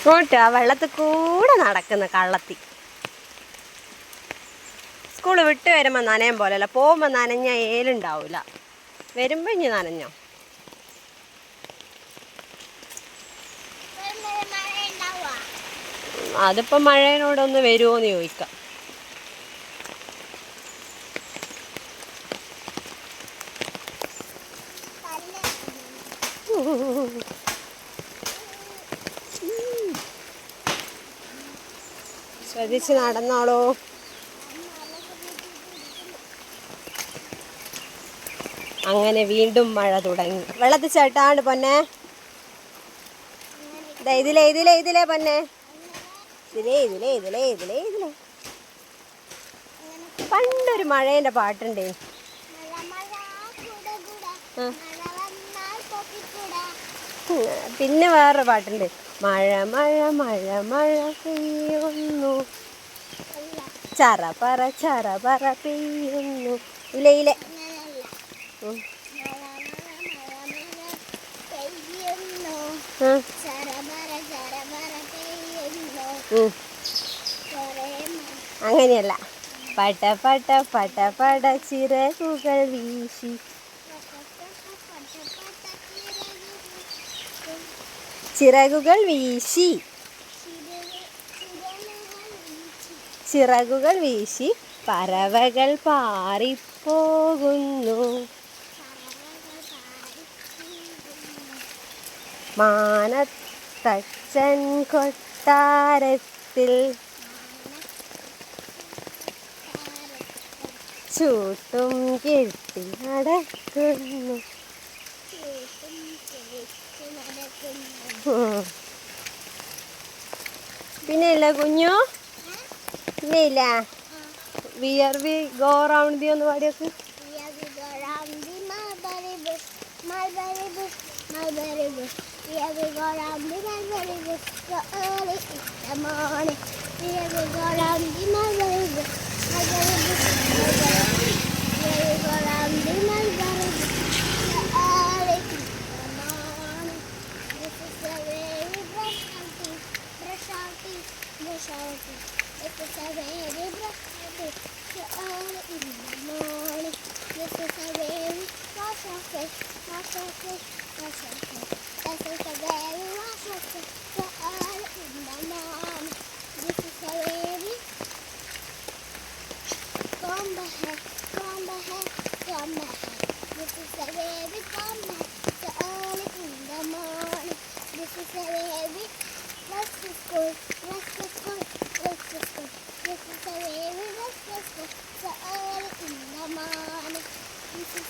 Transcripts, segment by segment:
ഇങ്ങോട്ട് ആ വെള്ളത്തിൽ കൂടെ നടക്കുന്ന കള്ളത്തി. സ്കൂൾ വിട്ട് വരുമ്പോൾ നനയും പോലെയല്ല പോകുമ്പോൾ നനഞ്ഞ ഏലുണ്ടാവില്ല വരുമ്പോൾ ഇനി നനഞ്ഞോ? അതിപ്പോൾ മഴയോടൊന്ന് വരുമോ എന്ന് ചോദിക്കാം. ശ്രദ്ധിച്ച് നടന്നോളൂ. അങ്ങനെ വീണ്ടും മഴ തുടങ്ങി. വെള്ളത്തിൽ ചേട്ടാണ്ട് പൊന്നെ. ഇതിലേ ഇതിലേ ഇതിലേ പൊന്നെ. ഇതിലേ ഇതിലേ ഇതിലേ ഇതിലേ ഇതിലേ. പണ്ടൊരു മഴേന്റെ പാട്ടുണ്ടേ. പിന്നെ വേറൊരു പാട്ടുണ്ട്. മഴ മഴ മഴ മഴ പെയ്യുന്നു. ചറ പറ ചറ പറ പെയ്യുന്നു. ഇല്ലേ അങ്ങനെയല്ല. പട പട പട പട ചിറകുകൾ പെയ്യുന്നു ഉം, ചരമര ചരമര പെയ്യുന്നു ഉം. കുറേ മഴ അങ്ങനെയല്ല പട്ട പട്ട പട്ട പട ചിറകുകൾ വീശി ചിറകുകൾ വീശി. ചിറകുകൾ വീശി പറവകൾ പാറിപ്പോകുന്നു. മാനത്തച്ഛൻ കൊട്ടാരത്തിൽ ചൂട്ടും കെട്ടി നടക്കുന്നു. പിന്നെ ഇല്ല കുഞ്ഞു? പിന്നെ ഇല്ല we are we go round the ഒന്ന് പാടിയൊക്കെ. Mulberry bush, chove, depois eu livrado. Chora e mole, depois vem nossa fé, nossa fé, nossa eu Depois vem nossa fé, chora o mole.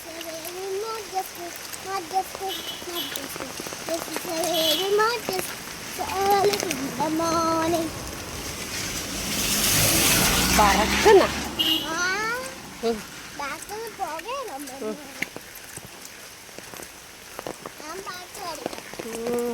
This is a very modest school, modest school, modest school. This is a very modest so early in the morning. പറക്കുന്ന Ah, ഉം. ബാക്കിൽ പോകണം ഞാൻ പാട്ട് പഠിക്കാം ഉം.